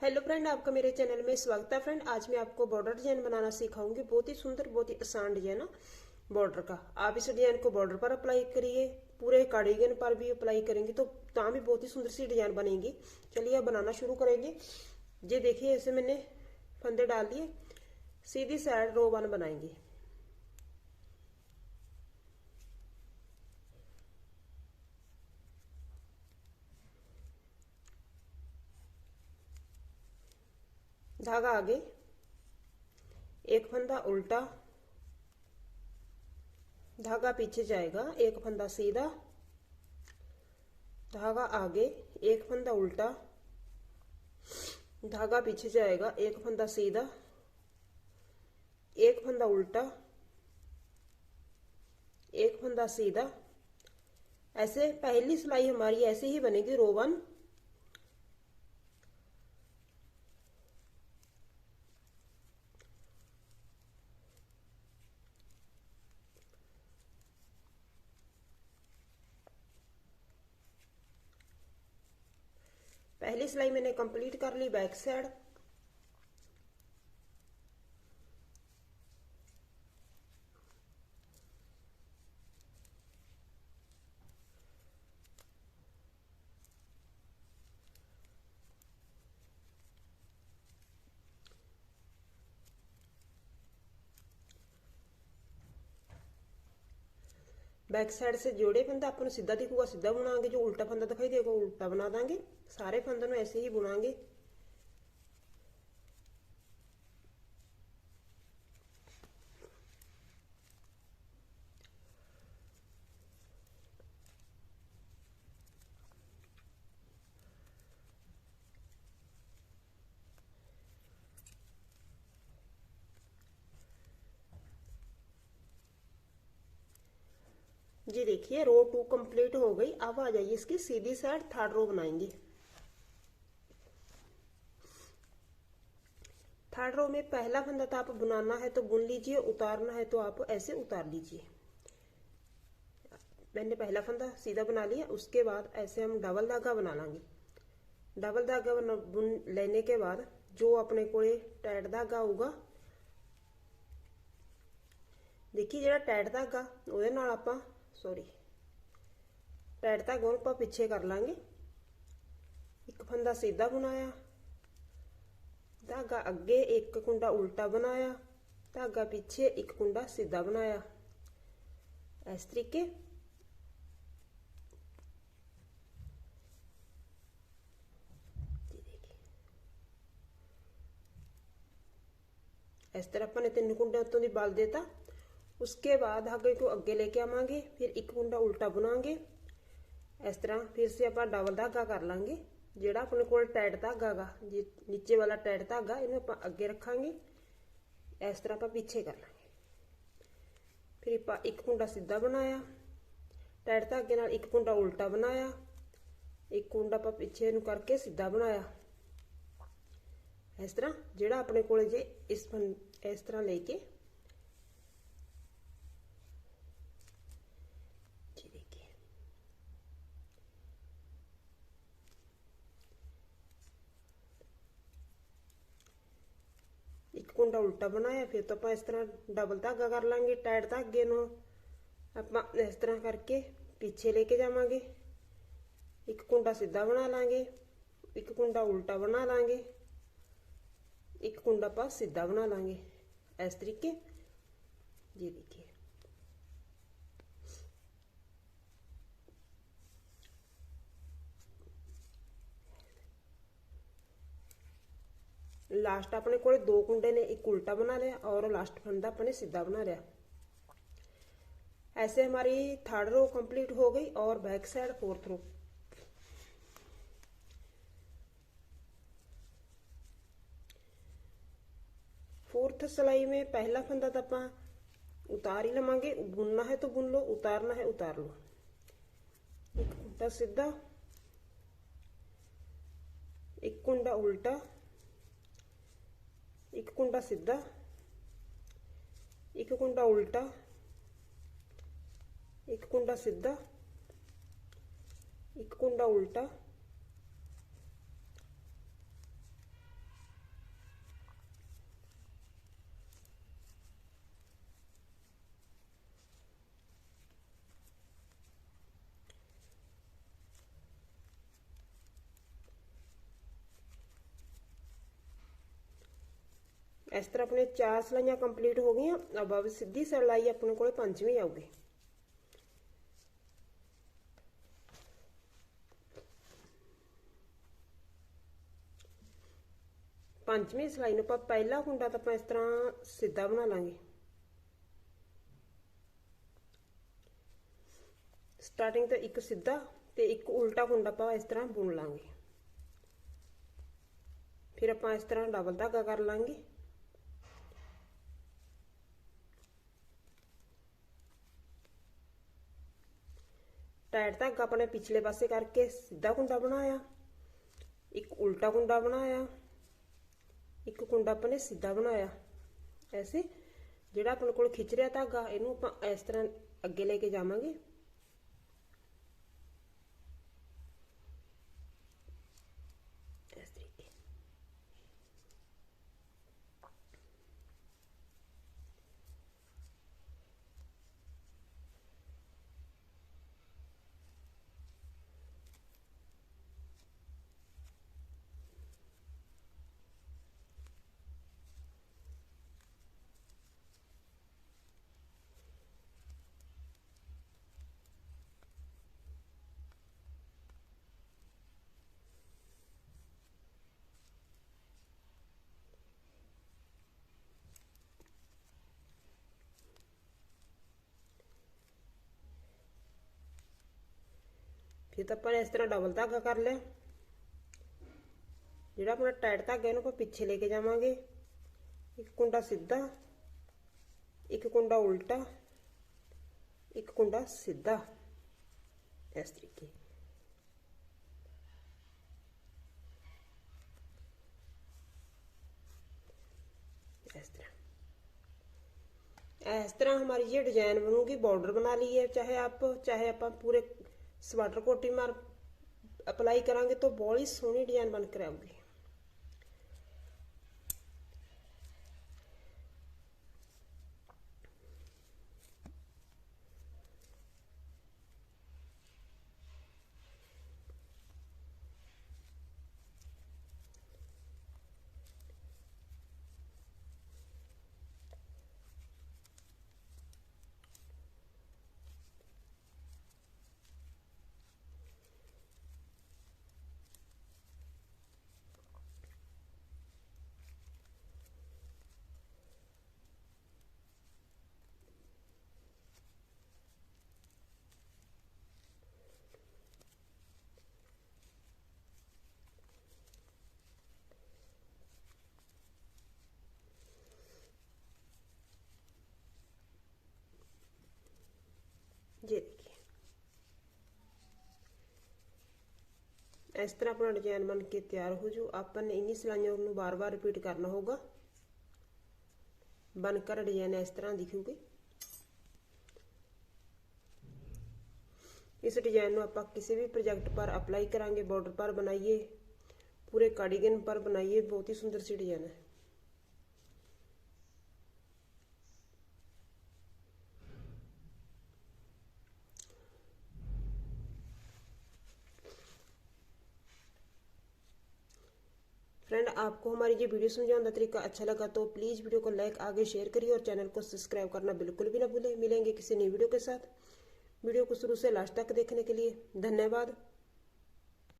Hello friend, आपका मेरे channel में स्वागत है फ्रेंड। आज मैं आपको बॉर्डर डिज़ाइन बनाना सिखाऊँगी। बहुत ही सुंदर, बहुत ही आसान डिज़ाइन है बॉर्डर का। आप इस डिज़ाइन को बॉर्डर पर अप्लाई करिए, पूरे कार्डिगन पर भी अप्लाई करेंगे तो ताम भी बहुत ही सुंदर सी डिज़ाइन बनेगी। चलिए आप बनाना शुरू करेंगे। ये देखिए, ऐसे मैंने फंदे डाल लिए सीधी साइड रो वन बनाएँगे। धागा आगे। एक फंदा उल्टा। धागा पीछे जाएगा, एक फंदा सीधा। धागा आगे, एक फंदा उल्टा। धागा पीछे जाएगा, एक फंदा सीधा। एक फंदा उल्टा। एक फंदा सीधा। ऐसे, पहली सिलाई हमारी ऐसे ही बनेगी, रो वन। पहली सिलाई मैंने कंप्लीट कर ली बैक साइड बैक साइड से जोड़े फंदा अपन सीधा दिखूगा सीधा बुनाएंगे जो उल्टा फंदा दिखाई देगा उल्टा बना देंगे सारे फंदा में ऐसे ही बुनाएंगे जी देखिए रो टू कंप्लीट हो गई। अब आ जाइए इसकी सीधी साइड थर्ड रो बनाएँगे। थर्ड रो में पहला फंदा तो आप बुनाना है तो बुन लीजिए, उतारना है तो आप ऐसे उतार लीजिए। मैंने पहला फंदा सीधा बना लिया, उसके बाद ऐसे हम डबल धागा बना लेंगे। डबल धागा बना, बुन लेने के बाद जो अपने को टाइट धागा होगा, देखिए जरा टैट धागा वो आप सॉरी ਪੈੜ ਦਾ ਗੋਲ ਪਾ ਪਿੱਛੇ ਕਰ ਲਾਂਗੇ। ਇੱਕ ਫੰਦਾ ਸਿੱਧਾ धागा अगे एक कुंडा उल्टा बनाया धागा पीछे एक कुंडा सीधा बनाया इस तरीके इस तरह अपने तीन कुंडे उत्तों की बल देता उसके बाद धागे को अगे लेके आवे फिर एक मुंडा उल्टा बुनाएँगे इस तरह फिर से आप डबल धागा कर लेंगे, जोड़ा अपने को टैट धागा गा, जी नीचे वाला टैट धागा इन आप अगे रखा इस तरह आप पीछे कर लेंगे। फिर आप एक कुंडा सीधा बनाया टैट धागे एक कुंडा उल्टा बनाया, एक कुंडा आप पीछे करके सीधा बनाया। इस तरह जोड़ा अपने को इस इस तरह लेके ਇੱਕ ਕੁੰਡਾ ਉਲਟਾ ਬਣਾਇਆ, ਫਿਰ ਤਾਂ ਆਪਾਂ ਇਸ ਤਰ੍ਹਾਂ ਡਬਲ ਧਾਗਾ ਕਰ ਲਾਂਗੇ ਟਾਈਟ ਧਾਗੇ ਨੂੰ। ਆਪਾਂ ਇਸ ਤਰ੍ਹਾਂ ਕਰਕੇ ਪਿੱਛੇ ਲੈ ਕੇ ਜਾਵਾਂਗੇ। ਇੱਕ ਕੁੰਡਾ ਸਿੱਧਾ ਬਣਾ ਲਾਂਗੇ, ਇੱਕ ਕੁੰਡਾ ਉਲਟਾ ਬਣਾ ਲਾਂਗੇ, ਇੱਕ ਕੁੰਡਾ ਆਪਾਂ ਸਿੱਧਾ ਬਣਾ ਲਾਂਗੇ। ਇਸ ਤਰੀਕੇ। ਜੀ ਦੇਖੀਏ। लास्ट अपने को दो कुंडे ने एक उल्टा बना ਲਿਆ और लास्ट फंदा अपने सीधा बना लिया। ऐसे हमारी थर्ड रो कंप्लीट हो गई और back side fourth row fourth सिलाई में पहला फंदा तो आप उतार ही लवेंगे बुनना है तो बुन लो, उतारना है उतार लो। एक कुंडा सीधा, एक कुंडा उल्टा ਇੱਕ ਕੁੰਡਾ ਸਿੱਧਾ ਇੱਕ ਕੁੰਡਾ ਉਲਟਾ ਇੱਕ ਕੁੰਡਾ ਸਿੱਧਾ ਇੱਕ ਕੁੰਡਾ ਉਲਟਾ ਇਸ ਤਰ੍ਹਾਂ ਆਪਣੇ ਚਾਰ ਸਲਾਈਆਂ ਕੰਪਲੀਟ ਹੋ ਗਈਆਂ ਅਬ ਅਬ ਸਿੱਧੀ ਸਲਾਈ ਆਪਣੇ ਕੋਲੇ ਪੰਜਵੀਂ ਆਊਗੀ। ਪੰਜਵੀਂ ਸਲਾਈ ਨੂੰ ਆਪਾਂ ਪਹਿਲਾ ਕੁੰਡਾ ਤਾਂ ਆਪਾਂ ਇਸ ਤਰ੍ਹਾਂ ਸਿੱਧਾ ਬਣਾ ਲਾਂਗੇ। ਸਟਾਰਟਿੰਗ ਤੋਂ ਇੱਕ ਸਿੱਧਾ ਤੇ ਇੱਕ ਉਲਟਾ ਕੁੰਡਾ ਆਪਾਂ ਇਸ ਤਰ੍ਹਾਂ ਬੁਣ ਲਾਂਗੇ। ਫਿਰ ਆਪਾਂ ਇਸ ਤਰ੍ਹਾਂ ਡਬਲ ਧਾਗਾ ਕਰ ਲਾਂਗੇ। ਟਾਈਟ ਧਾਗਾ ਆਪਣੇ ਪਿਛਲੇ ਪਾਸੇ ਕਰਕੇ ਸਿੱਧਾ ਕੁੰਡਾ ਬਣਾਇਆ। ਇੱਕ ਉਲਟਾ ਕੁੰਡਾ ਬਣਾਇਆ। ਇੱਕ ਕੁੰਡਾ ਆਪਣੇ ਸਿੱਧਾ ਬਣਾਇਆ। ਐਸੇ ਜਿਹੜਾ ਆਪਣੇ ਕੋਲ ਖਿੱਚ ਰਿਹਾ ਧਾਗਾ ਇਹਨੂੰ ਆਪਾਂ ਇਸ ਤਰ੍ਹਾਂ ਅੱਗੇ ਲੈ ਕੇ ਜਾਵਾਂਗੇ। ਫਿਰ ਤਾਂ ਆਪਾਂ ਨੇ ਇਸ ਤਰ੍ਹਾਂ ਡਬਲ ਧਾਗਾ ਕਰ ਲਿਆ ਜਿਹੜਾ ਆਪਣਾ ਟਾਈਟ ਧਾਗਾ ਇਹਨੂੰ ਆਪਾਂ ਪਿੱਛੇ ਲੈ ਕੇ ਜਾਵਾਂਗੇ ਇੱਕ ਕੁੰਡਾ ਸਿੱਧਾ ਇੱਕ ਕੁੰਡਾ ਉਲਟਾ ਇੱਕ ਕੁੰਡਾ ਸਿੱਧਾ ਇਸ ਤਰੀਕੇ इस तरह इस तरह हमारी ये डिजाइन बनूगी बॉर्डर बना ली है चाहे आप चाहे आप पूरे ਸਵਾਟਰ ਕੋਟੀ ਮਾਰ ਅਪਲਾਈ ਕਰਾਂਗੇ ਤਾਂ ਬਹੁਤ ਹੀ ਸੋਹਣੀ ਡਿਜ਼ਾਈਨ ਬਣ ਕੇ ਆਊਗੀ ये देखिए। इस तरह अपना डिज़ाइन बन के तैयार हो जाओ। आपने इन्हीं सिलाइयों बार बार रिपीट करना होगा। बनकर डिज़ाइन इस तरह दिखेगी। इस डिज़ाइन आप किसी भी प्रोजेक्ट पर अप्लाई करा बॉर्डर पर बनाइए, पूरे कार्डिगन पर बनाइए। बहुत ही सुंदर सी डिज़ाइन है। फ्रेंड, आपको हमारी ये वीडियो समझाने का तरीका अच्छा लगा तो प्लीज़ वीडियो को लाइक आगे शेयर करिए और चैनल को सब्सक्राइब करना बिल्कुल भी ना भूलें। मिलेंगे किसी नई वीडियो के साथ। वीडियो को शुरू से लास्ट तक देखने के लिए धन्यवाद।